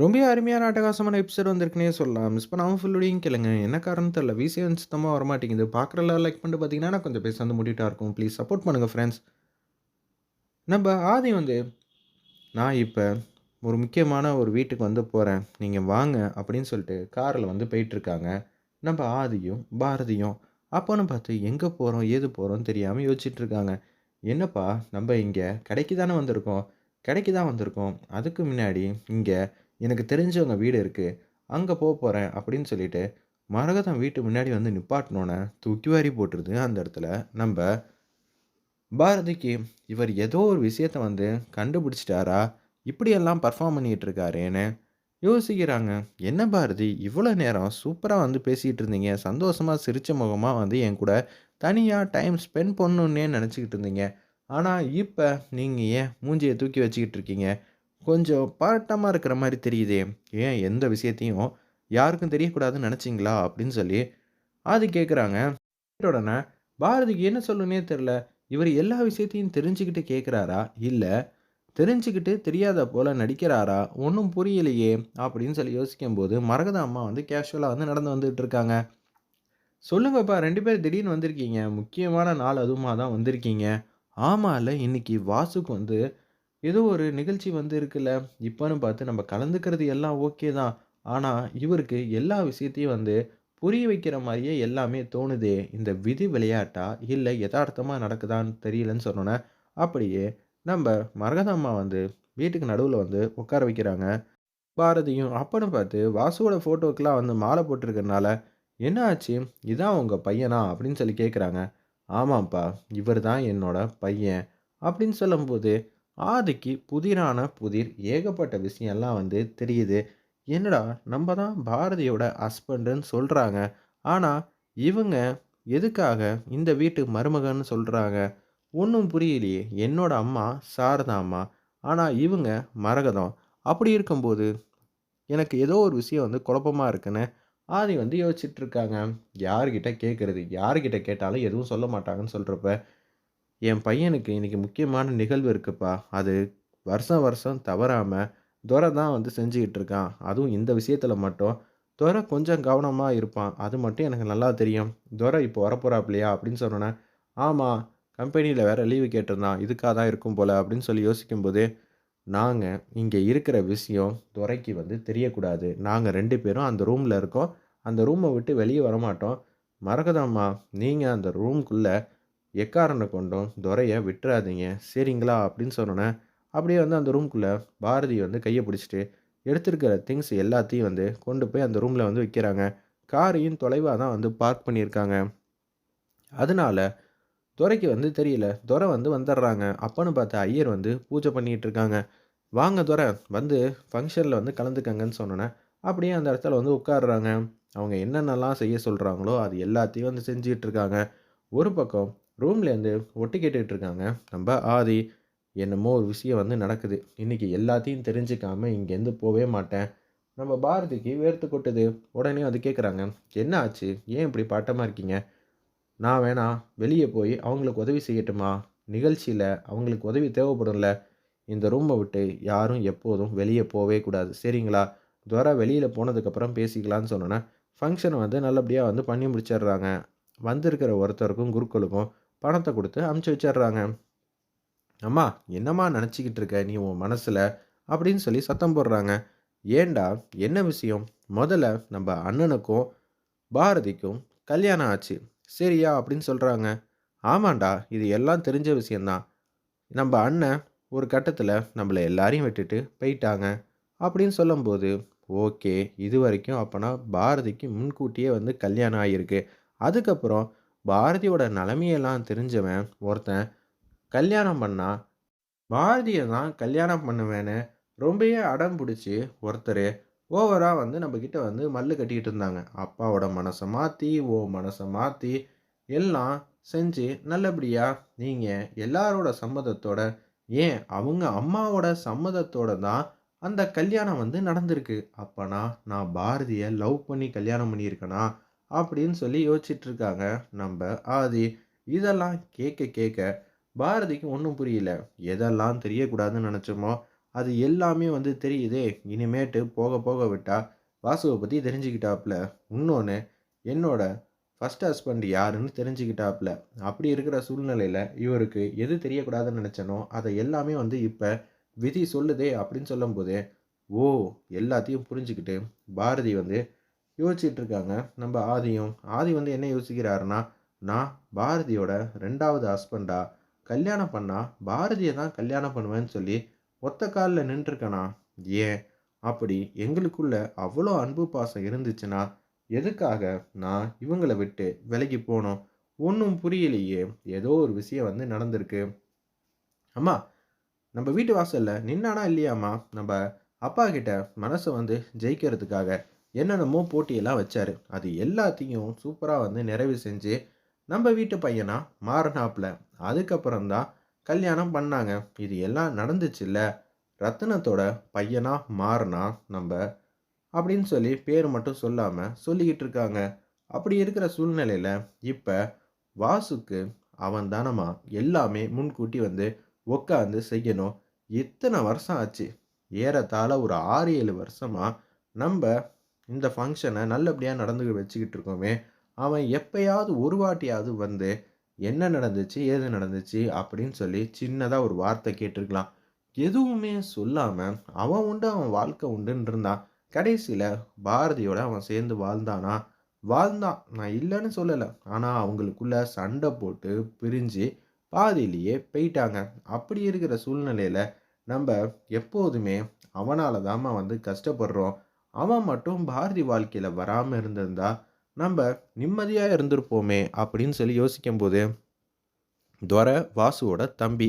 ரொம்ப அருமையான அட்டகாசமான எபிசோட் வந்திருக்குனே சொல்லலாம். மிஸ் பண்ணாமல் ஃபுல்லுடையும் கேளுங்க. என்ன காரணம் தெரியல. விசி வந்து சுத்தமாக வரமாட்டேங்குது. பார்க்குற லைக் பண்ணிட்டு பார்த்தீங்கன்னா, நான் கொஞ்சம் பேச வந்து முடிட்டா இருக்கும். ப்ளீஸ் சப்போர்ட் பண்ணுங்கள் ஃப்ரெண்ட்ஸ். நம்ம ஆதி வந்து, "நான் இப்போ ஒரு முக்கியமான ஒரு வீட்டுக்கு வந்து போகிறேன் நீங்கள் வாங்க" அப்படின்னு சொல்லிட்டு காரில் வந்து போயிட்டுருக்காங்க. நம்ம ஆதியும், பாரதியும். அப்போன்னு பார்த்து எங்கே போகிறோம் ஏது போகிறோம் தெரியாமல் யோசிச்சுட்டு இருக்காங்க. "என்னப்பா நம்ம இங்கே கடைக்கு தானே வந்திருக்கோம். கடைக்கு தான் வந்திருக்கோம். அதுக்கு முன்னாடி இங்கே எனக்கு தெரிஞ்சவங்க வீடு இருக்குது அங்கே போக போகிறேன் அப்படின்னு சொல்லிட்டு, மரகதம் வீட்டு முன்னாடி வந்து நிப்பாட்டினோன்னே தூக்கி வாரி போட்டுருது அந்த இடத்துல நம்ம பாரதிக்கு. இவர் ஏதோ ஒரு விஷயத்த வந்து கண்டுபிடிச்சிட்டாரா? இப்படியெல்லாம் பர்ஃபார்ம் பண்ணிட்டு இருக்காரேன்னு யோசிக்கிறாங்க. "என்ன பாரதி இவ்வளோ நேரம் சூப்பராக வந்து பேசிகிட்டு இருந்தீங்க. சந்தோஷமாக சிரித்த முகமாக வந்து என் கூட தனியாக டைம் ஸ்பெண்ட் பண்ணணுன்னே நினச்சிக்கிட்டு இருந்தீங்க. ஆனால் இப்போ நீங்கள் ஏன் மூஞ்சியை தூக்கி வச்சுக்கிட்டு இருக்கீங்க? கொஞ்சம் பதட்டமா இருக்கிற மாதிரி தெரியுதே. ஏன் எந்த விஷயத்தையும் யாருக்கும் தெரியக்கூடாதுன்னு நினச்சிங்களா அப்படின்னு சொல்லி ஆதி கேட்குறாங்க. உடனே பாரதிக்கு என்ன சொல்லணுன்னே தெரில இவர் எல்லா விஷயத்தையும் தெரிஞ்சுக்கிட்டு கேட்குறாரா? இல்லை தெரிஞ்சுக்கிட்டு தெரியாத போல் நடிக்கிறாரா? ஒன்றும் புரியலையே அப்படின்னு சொல்லி யோசிக்கும்போது, மரகத அம்மா வந்து கேஷுவலாக வந்து நடந்து வந்துகிட்டு இருக்காங்க. "சொல்லுங்கப்பா ரெண்டு பேரும் திடீர்னு வந்திருக்கீங்க. முக்கியமான நாள் அதுவுமா தான் வந்திருக்கீங்க." "ஆமால்ல இன்னைக்கு வாசுக்கு வந்து ஏதோ ஒரு நிகழ்ச்சி வந்து இருக்குல்ல. இப்போன்னு பார்த்து நம்ம கலந்துக்கிறது எல்லாம் ஓகே தான். ஆனால் இவருக்கு எல்லா விஷயத்தையும் வந்து புரிய வைக்கிற மாதிரியே எல்லாமே தோணுதே. இந்த விதி விளையாட்டா? இல்லை யதார்த்தமாக நடக்குதான்னு தெரியலன்னு" சொன்னோன்னே அப்படியே நம்ம மரகதம்மா வந்து வீட்டுக்கு நடுவில் வந்து உட்கார வைக்கிறாங்க. பாரதியும் அப்பன்னு பார்த்து வாசுவோட ஃபோட்டோக்கெலாம் வந்து மாலை போட்டிருக்கிறனால, "என்ன ஆச்சு? இதான் உங்கள் பையனா?" அப்படின்னு சொல்லி கேட்குறாங்க. "ஆமாம்ப்பா. இவர் தான் என்னோட பையன்." அப்படின்னு சொல்லும்போது, ஆதிக்கு புதிரான புதிர் ஏகப்பட்ட விஷயம்லாம் வந்து தெரியுது. என்னடா நம்ம தான் பாரதியோட ஹஸ்பண்டுன்னு சொல்கிறாங்க ஆனால் இவங்க எதுக்காக இந்த வீட்டு மருமகன்னு சொல்கிறாங்க ஒன்றும் புரியலையே. என்னோட அம்மா சாரதா அம்மா. ஆனால் இவங்க மரகதம். அப்படி இருக்கும்போது, எனக்கு ஏதோ ஒரு விஷயம் வந்து குழப்பமா இருக்குன்னு ஆதி வந்து யோசிச்சுட்ருக்காங்க யார்கிட்ட கேட்குறது யார்கிட்ட கேட்டாலும் எதுவும் சொல்ல மாட்டாங்கன்னு சொல்கிறப்ப "என் பையனுக்கு இன்றைக்கி முக்கியமான நிகழ்வு இருக்குப்பா. அது வருஷம் வருஷம் தவறாமல் துரை தான் வந்து செஞ்சுக்கிட்டு இருக்கான். அதுவும் இந்த விஷயத்தில் மட்டும் துரை கொஞ்சம் கவனமாக இருப்பான். அது மட்டும் எனக்கு நல்லா தெரியும். துரை இப்போ வரப்போகிறாப்லையா அப்படின்னு சொன்னோனே, ஆமாம் கம்பெனியில் வேறு லீவு கேட்டிருந்தான். இதுக்காக தான் இருக்கும் போல் அப்படின்னு சொல்லி யோசிக்கும்போது, நாங்கள் இங்கே இருக்கிற விஷயம் துரைக்கு வந்து தெரியக்கூடாது. நாங்கள் ரெண்டு பேரும் அந்த ரூமில் இருக்கோம். அந்த ரூமை விட்டு வெளியே வரமாட்டோம். மரகதம் நீங்கள் அந்த ரூம்குள்ளே எக்காரனை கொண்டும் துறையை விட்டுறாதீங்க. சரிங்களா?" அப்படின்னு சொன்னோனே, அப்படியே வந்து அந்த ரூம்குள்ளே பாரதி வந்து கையை பிடிச்சிட்டு எடுத்திருக்கிற திங்ஸ் எல்லாத்தையும் வந்து கொண்டு போய் அந்த ரூமில் வந்து வைக்கிறாங்க. காரையும் தொலைவாக தான் வந்து பார்க் பண்ணியிருக்காங்க. அதனால துறைக்கு வந்து தெரியல. துறை வந்து வந்துடுறாங்க. அப்போன்னு பார்த்து ஐயர் வந்து பூஜை பண்ணிகிட்டு இருக்காங்க. "வாங்க துறை வந்து ஃபங்க்ஷனில் வந்து கலந்துக்கங்கன்னு" சொன்னோன்னே அப்படியே அந்த இடத்துல வந்து உட்காடுறாங்க அவங்க என்னென்னலாம் செய்ய சொல்கிறாங்களோ அது எல்லாத்தையும் வந்து செஞ்சுட்டு இருக்காங்க. ஒரு பக்கம் ரூம்லேருந்து ஒட்டு கேட்டுட்டு இருக்காங்க நம்ம ஆதி. "என்னமோ ஒரு விஷயம் வந்து நடக்குது. இன்றைக்கி எல்லாத்தையும் தெரிஞ்சுக்காமல் இங்கேருந்து போவே மாட்டேன்." நம்ம பாரதிக்கு வேர்த்து கொட்டுது. உடனே வந்து கேட்குறாங்க, "என்ன ஆச்சு? ஏன் இப்படி பாட்டமாக இருக்கீங்க? நான் வேணா வெளியே போய் அவங்களுக்கு உதவி செய்யட்டுமா? நிகழ்ச்சியில் அவங்களுக்கு உதவி தேவைப்படும்ல. இந்த ரூமை விட்டு யாரும் எப்போதும் வெளியே போவே கூடாது. சரிங்களா? துவரா வெளியில் போனதுக்கப்புறம் பேசிக்கலான்னு" சொன்னோன்னே ஃபங்க்ஷனை வந்து நல்லபடியாக வந்து பண்ணி முடிச்சிடுறாங்க. வந்திருக்கிற ஒருத்தருக்கும் குருக்களுக்கும் பணத்தை கொடுத்து அமுச்சு வச்சிடுறாங்க. "அம்மா, என்னம்மா நினச்சிக்கிட்டு இருக்க நீ உன் மனசில் அப்படின்னு சொல்லி சத்தம் போடுறாங்க. ஏண்டா என்ன விஷயம்? முதல்ல நம்ம அண்ணனுக்கும் பாரதிக்கும் கல்யாணம் ஆச்சு. சரியா?" அப்படின்னு சொல்கிறாங்க "ஆமாண்டா. இது எல்லாம் தெரிஞ்ச விஷயந்தான் நம்ம அண்ணன் ஒரு கட்டத்தில் நம்மள எல்லாரையும் விட்டுட்டு போயிட்டாங்க." அப்படின்னு சொல்லும்போது, "ஓகே. இது வரைக்கும் அப்போனா பாரதிக்கு முன்கூட்டியே வந்து கல்யாணம் ஆகியிருக்கு. அதுக்கப்புறம் பாரதியோட நிலைமையெல்லாம் தெரிஞ்சவன் ஒருத்தன் கல்யாணம் பண்ணா, பாரதியை தான் கல்யாணம் பண்ணுவேன்னு ரொம்பவே அடம் பிடிச்சி ஒருத்தர் ஓவராக வந்து நம்மக்கிட்ட வந்து மல்லு கட்டிக்கிட்டு இருந்தாங்க. அப்பாவோட மனசை மாற்றி ஓ மனசை மாற்றி எல்லாம் செஞ்சு நல்லபடியாக நீங்கள் எல்லாரோட சம்மதத்தோட, ஏன் அவங்க அம்மாவோட சம்மதத்தோட தான் அந்த கல்யாணம் வந்து நடந்திருக்கு. அப்போனா நான் பாரதியை லவ் பண்ணி கல்யாணம் பண்ணியிருக்கேனா அப்படின்னு சொல்லி யோசிச்சுட்டு இருக்காங்க நம்ம ஆதி. இதெல்லாம் கேட்க கேட்க பாரதிக்கு ஒன்றும் புரியல. எதெல்லாம் தெரியக்கூடாதுன்னு நினச்சோமோ, அது எல்லாமே வந்து தெரியுதே இனிமேட்டு போக போக விட்டால் வாசுவை பற்றி தெரிஞ்சுக்கிட்டாப்புல இன்னொன்று என்னோட ஃபஸ்ட் ஹஸ்பண்ட் யாருன்னு தெரிஞ்சுக்கிட்டாப்புல அப்படி இருக்கிற சூழ்நிலையில் இவருக்கு எது தெரியக்கூடாதுன்னு நினச்சனோ அதை எல்லாமே வந்து இப்போ விதி சொல்லுதே அப்படின்னு சொல்லும்போது ஓ எல்லாத்தையும் புரிஞ்சுக்கிட்டு பாரதி வந்து யோசிச்சுட்டு இருக்காங்க நம்ம ஆதியும் ஆதி வந்து என்ன யோசிக்கிறாருன்னா நான் பாரதியோட ரெண்டாவது ஹஸ்பண்டா கல்யாணம் பண்ணால் பாரதியை தான் கல்யாணம் பண்ணுவேன்னு சொல்லி ஒத்த காலில் நின்றுருக்கேனா? ஏன்? அப்படி எங்களுக்குள்ள அவ்வளோ அன்பு பாசம் இருந்துச்சுன்னா எதுக்காக நான் இவங்கள விட்டு விலகி போனோம்? ஒன்றும் புரியலையே. ஏதோ ஒரு விஷயம் வந்து நடந்திருக்கு. அம்மா நம்ம வீட்டு வாசலில் நின்னானா இல்லையாம்மா? நம்ம அப்பா கிட்ட மனசை வந்து ஜெயிக்கிறதுக்காக. என்னென்னமோ போட்டியெல்லாம் வச்சார். அது எல்லாத்தையும் சூப்பராக வந்து நிறைவு செஞ்சு நம்ம வீட்டு பையனாக மாறினாப்புல அதுக்கப்புறம் தான் கல்யாணம் பண்ணாங்க. இது எல்லாம் நடந்துச்சுல்ல. ரத்தினத்தோட பையனாக மாறினா நம்ம அப்படின்னு சொல்லி பேர் மட்டும் சொல்லாமல் சொல்லிக்கிட்டு இருக்காங்க. அப்படி இருக்கிற சூழ்நிலையில் இப்போ வாசுக்கு அவன் தானமா எல்லாமே முன்கூட்டி வந்து உட்காந்து செய்யணும். இத்தனை வருஷம் ஆச்சு. ஏறத்தாழ ஒரு ஆறு ஏழு வருஷமாக நம்ம இந்த ஃபங்க்ஷனை நல்லபடியாக நடந்து வச்சுக்கிட்டு இருக்கோமே. அவன் எப்பயாவது ஒரு வாட்டியாவது வந்து என்ன நடந்துச்சு ஏது நடந்துச்சு அப்படின்னு சொல்லி சின்னதாக ஒரு வார்த்தை கேட்டிருக்கலாம். எதுவுமே சொல்லாமல் அவன் உண்டு அவன் வாழ்க்கை உண்டுன்னு இருந்தான் கடைசியில் பாரதியோட அவன் சேர்ந்து வாழ்ந்தானா? வாழ்ந்தான். நான் இல்லைன்னு சொல்லலை. ஆனால் அவங்களுக்குள்ள சண்டை போட்டு பிரிஞ்சு பாதியிலேயே போயிட்டாங்க. அப்படி இருக்கிற சூழ்நிலையில் நம்ம எப்போதுமே அவனால் தாம்மா வந்து கஷ்டப்படுறோம். அவன் மட்டும் பாரதி வாழ்க்கையில் வராமல் இருந்திருந்தா நம்ம நிம்மதியாக இருந்திருப்போமே அப்படின்னு சொல்லி யோசிக்கும்போது துரை வாசுவோட தம்பி.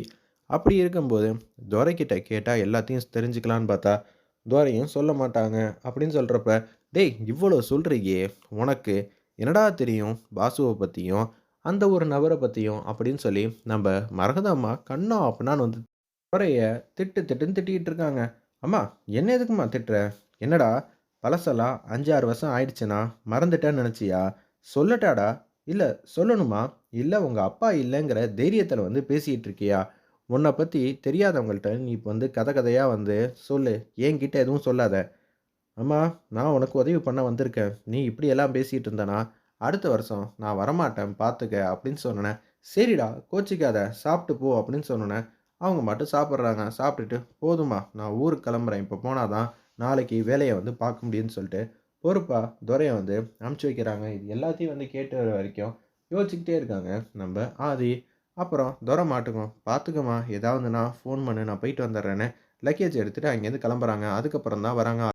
அப்படி இருக்கும்போது துரைக்கிட்ட கேட்டால் எல்லாத்தையும் தெரிஞ்சுக்கலான்னு பார்த்தா துரையும் சொல்ல மாட்டாங்க அப்படின்னு சொல்கிறப்ப டேய் இவ்வளோ சொல்கிறியே உனக்கு என்னடா தெரியும் வாசுவை பற்றியும் அந்த ஒரு நபரை பற்றியும் அப்படின்னு சொல்லி நம்ம மரகதம்மா கண்ணா அப்படின்னான்னு வந்து துறையை திட்டு திட்டுன்னு திட்டிகிட்டு இருக்காங்க. அம்மா என்ன எதுக்குமா திட்டுற? என்னடா பழசெல்லாம் அஞ்சாறு வருஷம் ஆயிடுச்சுன்னா மறந்துட்டேன்னு நினச்சியா? சொல்லட்டாடா. இல்லை சொல்லணுமா? இல்லை உங்கள் அப்பா இல்லைங்கிற தைரியத்தில் வந்து பேசிகிட்டு இருக்கியா? உன்னை பற்றி தெரியாதவங்கள்ட்ட நீ இப்போ வந்து கதை கதையாக வந்து சொல்லு. என்கிட்ட எதுவும் சொல்லாத. அம்மா நான் உனக்கு உதவி பண்ண வந்திருக்கேன். நீ இப்படி எல்லாம் பேசிகிட்டு இருந்தனா அடுத்த வருஷம் நான் வரமாட்டேன் பார்த்துக்க அப்படின்னு சொன்னேன். சரிடா கோச்சிக்காத. சாப்பிட்டு போ அப்படின்னு சொன்னேன். அவங்க மட்டும் சாப்பிட்றாங்க. சாப்பிட்டுட்டு போதுமா நான் ஊருக்கு கிளம்புறேன். இப்போ போனாதான் நாளைக்கு வேலையை வந்து பார்க்க முடியும்னு சொல்லிட்டு பொறுப்பாக துரையை வந்து அனுப்பிச்சி வைக்கிறாங்க. இது எல்லாத்தையும் வந்து கேட்டு வர வரைக்கும் யோசிச்சுக்கிட்டே இருக்காங்க. நம்ம ஆதி அப்புறம் துரை மாட்டுக்கும் பார்த்துக்கம்மா ஏதாவது நான் ஃபோன் பண்ணு. நான் போயிட்டு வந்துடுறேன்னு லக்கேஜ் எடுத்துகிட்டு அங்கேருந்து கிளம்புறாங்க. அதுக்கப்புறம் தான் வராங்க.